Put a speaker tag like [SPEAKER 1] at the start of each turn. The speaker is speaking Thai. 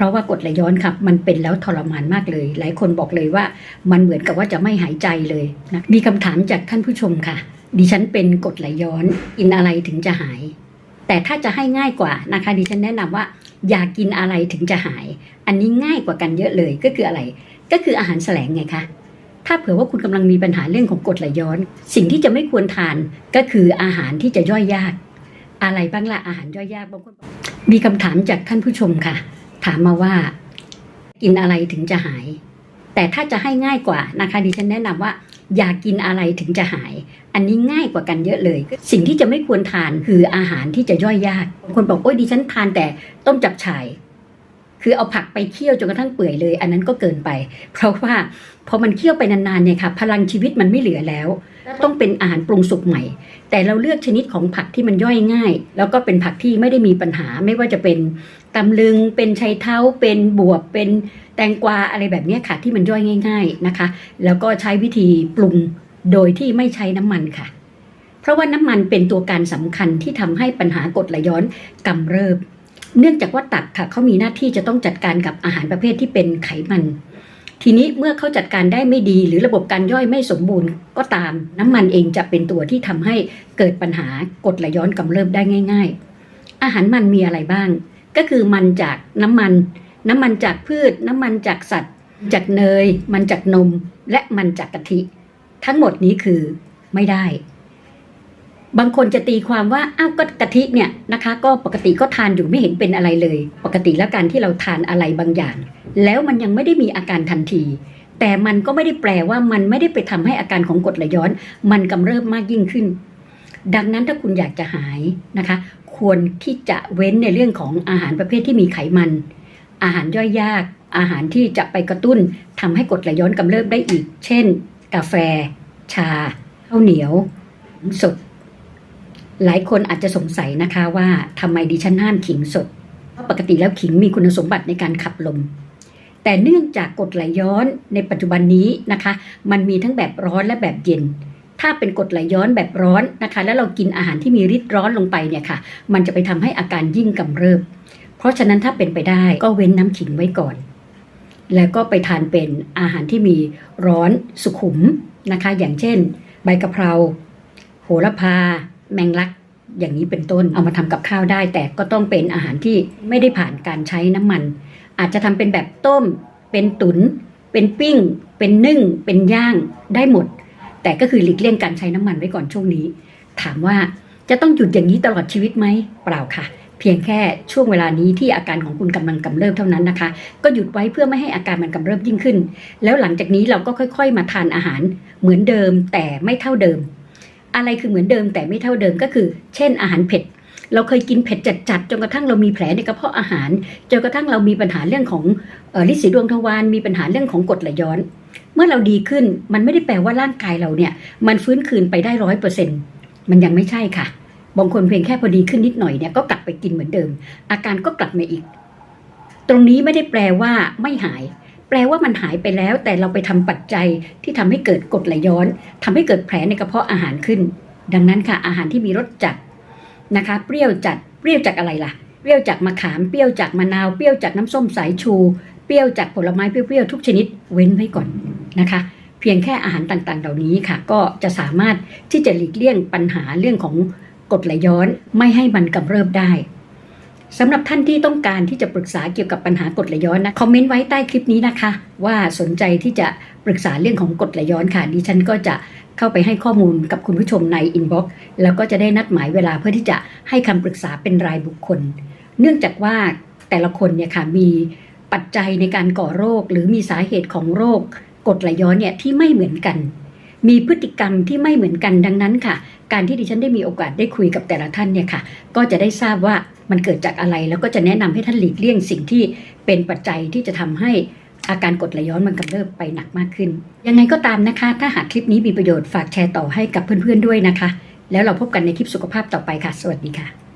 [SPEAKER 1] ราะว่ากดไหลย้อนครับมันเป็นแล้วทรมานมากเลย หลายคนบอกเลยว่ามันเหมือนกับว่าจะไม่หายใจเลยนะมีคำถามจากท่านผู้ชมค่ะ ดิฉันเป็นกดไหลย้อนกินอะไรถึงจะหาย แต่ถ้าจะให้ง่ายกว่านะคะ ดิฉันแนะนำว่า อย่ากินอะไรถึงจะหาย อันนี้ง่ายกว่ากันเยอะเลยก็คืออะไร ก็คืออาหารแสลงไงคะถ้าเผื่อว่าคุณกำลังมีปัญหาเรื่องของกรดไหลย้อน สิ่งที่จะไม่ควรทานก็คืออาหารที่จะย่อยยาก อะไรบ้างล่ะอาหารย่อยยากบางคนมีคำถามจากท่านผู้ชมค่ะ ถามมาว่า กินอะไรถึงจะหาย แต่ถ้าจะให้ง่ายกว่านะคะดิฉันแนะนำว่า อย่ากินอะไรถึงจะหาย อันนี้ง่ายกว่ากันเยอะเลย สิ่งที่จะไม่ควรทานคืออาหารที่จะย่อยยากคนบอกโอ้ยดิฉันทานแต่ต้มจับฉ่าย คือเอาผักไปเคี่ยวจนกระทั่งเปื่อยเลย อันนั้นก็เกินไป เพราะว่าพอมันเคี่ยวไปนานๆเนี่ยค่ะพลังชีวิตมันไม่เหลือแล้ว ต้องเป็นอาหารปรุงสุกใหม่ แต่เราเลือกชนิดของผักที่มันย่อยง่าย แล้วก็เป็นผักที่ไม่ได้มีปัญหาไม่ว่าจะเป็นตำลึงเป็นไชเท้าเป็นบวบเป็นแตงกวาอะไรแบบเนี้ยค่ะ ที่มันย่อยง่าย ๆนะคะ แล้วก็ใช้วิธีปรุงโดยที่ไม่ใช้น้ำมันค่ะ เพราะว่าน้ำมันเป็นตัวการสำคัญที่ทำให้ปัญหากรดไหลย้อนกำเริบ เนื่องจากว่าตับค่ะเขามีหน้าที่จะต้องจัดการกับอาหารประเภทที่เป็นไขมัน ทีนี้เมื่อเขาจัดการได้ไม่ดี หรือระบบการย่อยไม่สมบูรณ์ก็ตาม น้ำมันเองจะเป็นตัวที่ทำให้เกิดปัญหากรดไหลย้อนกำเริบได้ง่าย ๆ อาหารมันมีอะไรบ้าง ก็คือมันจากน้ำมัน น้ำมันจากพืช น้ำมันจากสัตว์ จากเนย มันจากนม และมันจากกะทิ ทั้งหมดนี้คือไม่ได้ บางคนจะตีความว่าอ้าวก็กะทิเนี่ยนะคะ ก็ปกติก็ทานอยู่ไม่เห็นเป็นอะไรเลย ปกติแล้วการที่เราทานอะไรบางอย่าง แล้วมันยังไม่ได้มีอาการทันที แต่มันก็ไม่ได้แปลว่ามันไม่ได้ไปทำให้อาการของกรดไหลย้อน มันกำเริบมากยิ่งขึ้น ดังนั้นถ้าคุณอยากจะหายนะคะ ควรที่จะเว้นในเรื่องของอาหารประเภทที่มีไขมัน อาหารย่อยยาก อาหารที่จะไปกระตุ้นทำให้กรดไหลย้อนกำเริบได้อีก เช่น กาแฟ ชาข้าวเหนียวสด หลายคนอาจจะสงสัยนะคะว่าทำไมดิฉันห้ามขิงสด เพราะปกติแล้วขิงมีคุณสมบัติในการขับลม แต่เนื่องจากกรดไหลย้อนในปัจจุบันนี้นะคะ มันมีทั้งแบบร้อนและแบบเย็น ถ้าเป็นกรดไหลย้อนแบบร้อนนะคะ แล้วเรากินอาหารที่มีฤทธิ์ร้อนลงไปเนี่ยค่ะ มันจะไปทำให้อาการยิ่งกำเริบ เพราะฉะนั้นถ้าเป็นไปได้ก็เว้นน้ำขิงไว้ก่อน แล้วก็ไปทานเป็นอาหารที่มีร้อนสุขุมนะคะ อย่างเช่น ใบกะเพรา โหระพา แมงลักอย่างนี้เป็นต้นเอามาทำกับข้าวได้ แต่ก็ต้องเป็นอาหารที่ไม่ได้ผ่านการใช้น้ำมัน อาจจะทำเป็นแบบต้ม เป็นตุนเป็นปิ้ง เป็นนึ่ง เป็นย่างได้หมด แต่ก็คือหลีกเลี่ยงการใช้น้ำมันไว้ก่อนช่วงนี้ ถามว่าจะต้องหยุดอย่างนี้ตลอดชีวิตไหมเปล่าค่ะ เพียงแค่ช่วงเวลานี้ที่อาการของคุณกำลังกำเริบเท่านั้นนะคะ ก็หยุดไว้เพื่อไม่ให้อาการมันกำเริบยิ่งขึ้น แล้วหลังจากนี้เราก็ค่อย ๆ มาทานอาหารเหมือนเดิมแต่ไม่เท่าเดิม อะไรคือเหมือนเดิมแต่ไม่เท่าเดิมก็คือ เช่นอาหารเผ็ด เราเคยกินเผ็ดจัดๆจนกระทั่งเรามีแผลในกระเพาะอาหารจนกระทั่งเรามีปัญหาเรื่องของออลิสีดวงทวารมีปัญหาเรื่องของกรดไหลย้อน เมื่อเราดีขึ้นมันไม่ได้แปลว่าร่างกายเราเนี่ยมันฟื้นคืนไปได้ร้อยเปอร์เซ็นต์มันยังไม่ใช่ค่ะบางคนเพียงแค่พอดีขึ้นนิดหน่อยเนี่ยก็กลับไปกินเหมือนเดิม อาการก็กลับมาอีก ตรงนี้ไม่ได้แปลว่าไม่หาย แปลว่ามันหายไปแล้ว แต่เราไปทำปัจจัยที่ทำให้เกิดกรดไหลย้อนทำให้เกิดแผลในกระเพาะอาหารขึ้น ดังนั้นค่ะ อาหารที่มีรสจัดนะคะ เปรี้ยวจัดเปรี้ยวจากอะไรล่ะ เปรี้ยวจากมะขามเปรี้ยวจากมะนาวเปรี้ยวจากน้ำส้มสายชู เปรี้ยวจากผลไม้เปรี้ยวๆทุกชนิดเว้นไว้ก่อนนะคะเพียงแค่อาหารต่างๆ เหล่านี้ค่ะ ก็จะสามารถที่จะหลีกเลี่ยงปัญหาเรื่องของกรดไหลย้อนไม่ให้มันกำเริบได้ สำหรับท่านที่ต้องการที่จะปรึกษาเกี่ยวกับปัญหากรดไหลย้อนนะคอมเมนต์ไว้ใต้คลิปนี้นะคะ ว่าสนใจที่จะปรึกษาเรื่องของกรดไหลย้อนค่ะดิฉันก็จะเข้าไปให้ข้อมูลกับคุณผู้ชมในอินบ็อกซ์แล้วก็จะได้นัดหมายเวลาเพื่อที่จะให้คำปรึกษาเป็นรายบุคคล เนื่องจากว่าแต่ละคนเนี่ยค่ะมีปัจจัยในการก่อโรค หรือมีสาเหตุของโรคกรดไหลย้อนเนี่ยที่ไม่เหมือนกัน มีพฤติกรรมที่ไม่เหมือนกันดังนั้นค่ะ การที่ดิฉันได้มีโอกาสได้คุยกับแต่ละท่านเนี่ยค่ะ ก็จะได้ทราบว่า มันเกิดจากอะไรแล้วก็จะแนะนำให้ท่านหลีกเลี่ยงสิ่งที่เป็นปัจจัยที่จะทำให้อาการกดไหลย้อนมันกำเริบไปหนักมากขึ้น ยังไงก็ตามนะคะ ถ้าหากคลิปนี้มีประโยชน์ฝากแชร์ต่อให้กับเพื่อนๆด้วยนะคะ แล้วเราพบกันในคลิปสุขภาพต่อไปค่ะ สวัสดีค่ะ